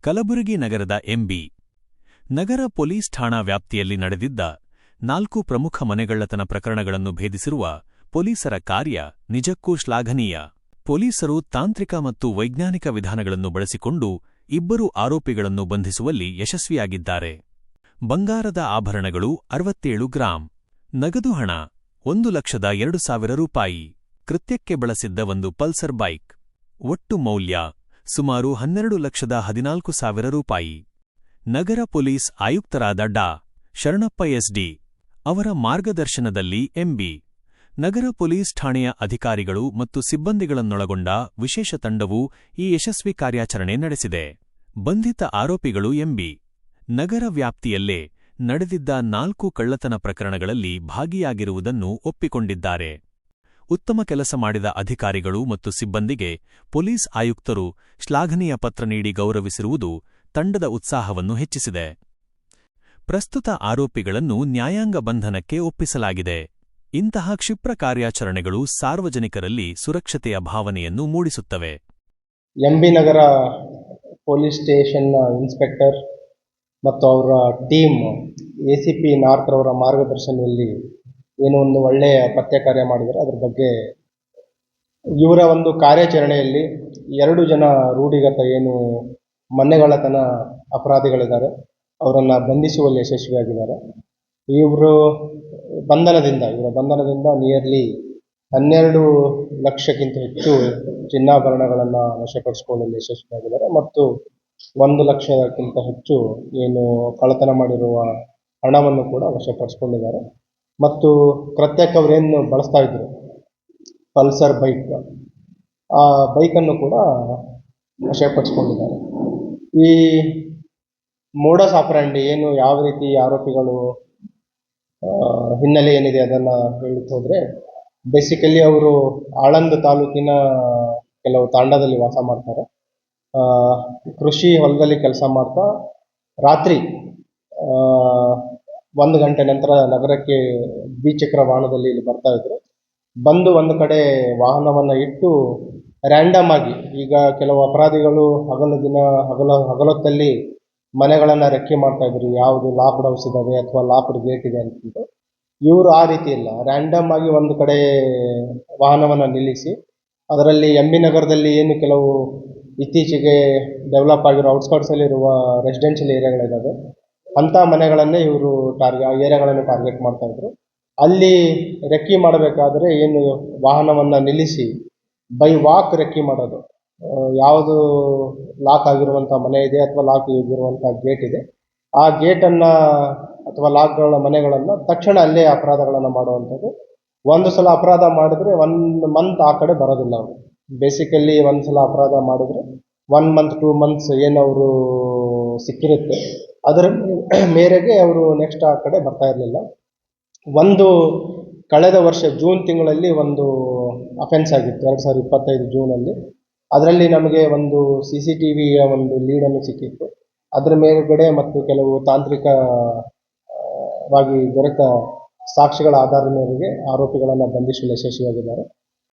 ಕಲಬುರಗಿ ನಗರದ ಎಂಬಿ. ನಗರ ಪೊಲೀಸ್ ಠಾಣಾ ವ್ಯಾಪ್ತಿಯಲ್ಲಿ ನಡೆದಿದ್ದ ನಾಲ್ಕು ಪ್ರಮುಖ ಮನೆಗಳ್ಳತನ ಪ್ರಕರಣಗಳನ್ನು ಭೇದಿಸಿರುವ ಪೊಲೀಸರ ಕಾರ್ಯ ನಿಜಕ್ಕೂ ಶ್ಲಾಘನೀಯ. ಪೊಲೀಸರು ತಾಂತ್ರಿಕ ಮತ್ತು ವೈಜ್ಞಾನಿಕ ವಿಧಾನಗಳನ್ನು ಬಳಸಿಕೊಂಡು ಇಬ್ಬರು ಆರೋಪಿಗಳನ್ನು ಬಂಧಿಸುವಲ್ಲಿ ಯಶಸ್ವಿಯಾಗಿದ್ದಾರೆ. ಬಂಗಾರದ ಆಭರಣಗಳು ಅರವತ್ತೇಳು ಗ್ರಾಂ. ನಗದು ಹಣ ಒಂದು ಲಕ್ಷದ ಎರಡು ಸಾವಿರ ರೂಪಾಯಿ. ಕೃತ್ಯಕ್ಕೆ ಬಳಸಿದ್ದ ಒಂದು ಪಲ್ಸರ್ ಬೈಕ್. ಒಟ್ಟು ಮೌಲ್ಯ ಸುಮಾರು ಹನ್ನೆರಡು ಲಕ್ಷದ ಹದಿನಾಲ್ಕು ಸಾವಿರ ರೂಪಾಯಿ. ನಗರ ಪೊಲೀಸ್ ಆಯುಕ್ತರಾದ ಡಾ. ಶರಣಪ್ಪ ಎಸ್ಡಿ ಅವರ ಮಾರ್ಗದರ್ಶನದಲ್ಲಿ ಎಂಬಿ ನಗರ ಪೊಲೀಸ್ ಠಾಣೆಯ ಅಧಿಕಾರಿಗಳು ಮತ್ತು ಸಿಬ್ಬಂದಿಗಳನ್ನೊಳಗೊಂಡ ವಿಶೇಷ ತಂಡವು ಈ ಯಶಸ್ವಿ ಕಾರ್ಯಾಚರಣೆ ನಡೆಸಿದೆ. ಬಂಧಿತ ಆರೋಪಿಗಳು ಎಂಬಿ ನಗರ ವ್ಯಾಪ್ತಿಯಲ್ಲೇ ನಡೆದಿದ್ದ ನಾಲ್ಕು ಕಳ್ಳತನ ಪ್ರಕರಣಗಳಲ್ಲಿ ಭಾಗಿಯಾಗಿರುವುದನ್ನು ಒಪ್ಪಿಕೊಂಡಿದ್ದಾರೆ. ಉತ್ತಮ ಕೆಲಸ ಮಾಡಿದ ಅಧಿಕಾರಿಗಳು ಮತ್ತು ಸಿಬ್ಬಂದಿಗೆ ಪೊಲೀಸ್ ಆಯುಕ್ತರು ಶ್ಲಾಘನೀಯ ಪತ್ರ ನೀಡಿ ಗೌರವಿಸಿರುವುದು ತಂಡದ ಉತ್ಸಾಹವನ್ನು ಹೆಚ್ಚಿಸಿದೆ. ಪ್ರಸ್ತುತ ಆರೋಪಿಗಳನ್ನು ನ್ಯಾಯಾಂಗ ಬಂಧನಕ್ಕೆ ಒಪ್ಪಿಸಲಾಗಿದೆ. ಇಂತಹ ಕ್ಷಿಪ್ರ ಕಾರ್ಯಾಚರಣೆಗಳು ಸಾರ್ವಜನಿಕರಲ್ಲಿ ಸುರಕ್ಷತೆಯ ಭಾವನೆಯನ್ನು ಮೂಡಿಸುತ್ತವೆ. ಎಂಬಿನಗರ ಪೊಲೀಸ್ ಸ್ಟೇಷನ್ನ ಇನ್ಸ್ಪೆಕ್ಟರ್ ಮತ್ತು ಅವರ ಟೀಮ್ ಎಸಿಪಿ ನಾರ್ಕ್ರವರ ಮಾರ್ಗದರ್ಶನದಲ್ಲಿ ಏನೋ ಒಂದು ಒಳ್ಳೆಯ ಪತ್ತೆ ಕಾರ್ಯ ಮಾಡಿದ್ದಾರೆ. ಅದ್ರ ಬಗ್ಗೆ ಇವರ ಒಂದು ಕಾರ್ಯಾಚರಣೆಯಲ್ಲಿ ಎರಡು ಜನ ರೂಢಿಗತ ಏನು ಮನೆಗಳತನ ಅಪರಾಧಿಗಳಿದ್ದಾರೆ. ಅವರನ್ನು ಬಂಧಿಸುವಲ್ಲಿ ಯಶಸ್ವಿಯಾಗಿದ್ದಾರೆ. ಇವರು ಬಂಧನದಿಂದ, ಇವರ ಬಂಧನದಿಂದ ನಿಯರ್ಲಿ ಹನ್ನೆರಡು ಲಕ್ಷಕ್ಕಿಂತ ಹೆಚ್ಚು ಚಿನ್ನಾಭರಣಗಳನ್ನು ವಶಪಡಿಸಿಕೊಳ್ಳಲು ಯಶಸ್ವಿಯಾಗಿದ್ದಾರೆ. ಮತ್ತು ಒಂದು ಲಕ್ಷಕ್ಕಿಂತ ಹೆಚ್ಚು ಏನು ಕಳ್ಳತನ ಮಾಡಿರುವ ಹಣವನ್ನು ಕೂಡ ವಶಪಡಿಸಿಕೊಂಡಿದ್ದಾರೆ. ಮತ್ತು ಪ್ರತ್ಯೇಕ ಅವರೇನು ಬಳಸ್ತಾ ಇದ್ರು? Pulsar bike. ಆ ಬೈಕನ್ನು ಕೂಡ ವಶಪಡಿಸಿಕೊಂಡಿದ್ದಾರೆ. ಈ ಮೋಡಸ್ ಆಪರಾಂಡಿ ಏನು ಯಾವ ರೀತಿ ಆರೋಪಿಗಳು ಹಿನ್ನೆಲೆ ಏನಿದೆ ಅದನ್ನು ಹೋದರೆ ಬೇಸಿಕಲಿ ಅವರು ಆಳಂದ ತಾಲೂಕಿನ ಕೆಲವು ತಾಂಡದಲ್ಲಿ ವಾಸ ಮಾಡ್ತಾರೆ. ಕೃಷಿ ಹೊಲದಲ್ಲಿ ಕೆಲಸ ಮಾಡ್ತಾ ರಾತ್ರಿ ಒಂದು ಗಂಟೆ ನಂತರ ನಗರಕ್ಕೆ ದ್ವಿಚಕ್ರ ವಾಹನದಲ್ಲಿ ಇಲ್ಲಿ ಬರ್ತಾ ಇದ್ರು. ಬಂದು ಒಂದು ಕಡೆ ವಾಹನವನ್ನು ಇಟ್ಟು ರ್ಯಾಂಡಮ್ ಆಗಿ, ಈಗ ಕೆಲವು ಅಪರಾಧಿಗಳು ಹಗಲು ದಿನ, ಹಗಲ, ಹಗಲೊತ್ತಲ್ಲಿ ಮನೆಗಳನ್ನು ರೆಕ್ಕೆ ಮಾಡ್ತಾ ಇದ್ದರು ಯಾವುದು ಲಾಕ್ಡ್ ಹೌಸ್ ಇದ್ದಾವೆ ಅಥವಾ ಲಾಕ್ಡ್ ಗೇಟ್ ಇದೆ ಅಂತಂದು ಇವರು ಆ ರೀತಿ ಇಲ್ಲ. ರ್ಯಾಂಡಮ್ ಆಗಿ ಒಂದು ಕಡೆ ವಾಹನವನ್ನು ನಿಲ್ಲಿಸಿ, ಅದರಲ್ಲಿ ಎಂ ಬಿ ನಗರದಲ್ಲಿ ಏನು ಕೆಲವು ಇತ್ತೀಚೆಗೆ ಡೆವಲಪ್ ಆಗಿರೋ ಔಟ್ಸ್ಕರ್ಟ್ಸಲ್ಲಿರುವ ರೆಸಿಡೆನ್ಷಿಯಲ್ ಏರಿಯಾಗಳಿದ್ದಾವೆ ಅಂಥ ಮನೆಗಳನ್ನೇ ಇವರು ಟಾರ್ಗೆ ಏರಿಯಾಗಳನ್ನು ಟಾರ್ಗೆಟ್ ಮಾಡ್ತಾ ಇದ್ರು. ಅಲ್ಲಿ ರೆಕ್ಕಿ ಮಾಡಬೇಕಾದ್ರೆ ಏನು ವಾಹನವನ್ನು ನಿಲ್ಲಿಸಿ ಬೈ ವಾಕ್ ರೆಕ್ಕಿ ಮಾಡೋದು. ಯಾವುದು ಲಾಕ್ ಆಗಿರುವಂಥ ಮನೆ ಇದೆ ಅಥವಾ ಲಾಕ್ ಆಗಿರುವಂಥ ಗೇಟ್ ಇದೆ, ಆ ಗೇಟನ್ನು ಅಥವಾ ಲಾಕ್ಗಳ ಮನೆಗಳನ್ನು ತಕ್ಷಣ ಅಲ್ಲೇ ಅಪರಾಧಗಳನ್ನು ಮಾಡುವಂಥದ್ದು. ಒಂದು ಸಲ ಅಪರಾಧ ಮಾಡಿದ್ರೆ ಒನ್ ಮಂತ್ ಆ ಕಡೆ ಬರೋದಿಲ್ಲ ಅವರು. ಬೇಸಿಕಲಿ ಒಂದು ಸಲ ಅಪರಾಧ ಮಾಡಿದ್ರೆ ಒನ್ ಮಂತ್ ಟೂ ಮಂತ್ಸ್ ಏನು ಅವರು ಸಿಕ್ಕಿರುತ್ತೆ. ಅದರ ಮೇರೆಗೆ ಅವರು ನೆಕ್ಸ್ಟ್ ಆ ಕಡೆ ಬರ್ತಾ ಇರಲಿಲ್ಲ. ಒಂದು ಕಳೆದ ವರ್ಷ ಜೂನ್ ತಿಂಗಳಲ್ಲಿ ಒಂದು ಅಫೆನ್ಸ್ ಆಗಿತ್ತು, ಎರಡು ಸಾವಿರದ ಇಪ್ಪತ್ತೈದು ಜೂನಲ್ಲಿ. ಅದರಲ್ಲಿ ನಮಗೆ ಒಂದು ಸಿ ಸಿ ಟಿ ವಿಯ ಒಂದು ಲೀಡನ್ನು ಸಿಕ್ಕಿತ್ತು. ಅದರ ಮೇಲುಗಡೆ ಮತ್ತು ಕೆಲವು ತಾಂತ್ರಿಕವಾಗಿ ದೊರೆತ ಸಾಕ್ಷಿಗಳ ಆಧಾರದ ಮೇರೆಗೆ ಆರೋಪಿಗಳನ್ನು ಬಂಧಿಸಲು ಯಶಸ್ವಿಯಾಗಿದ್ದಾರೆ.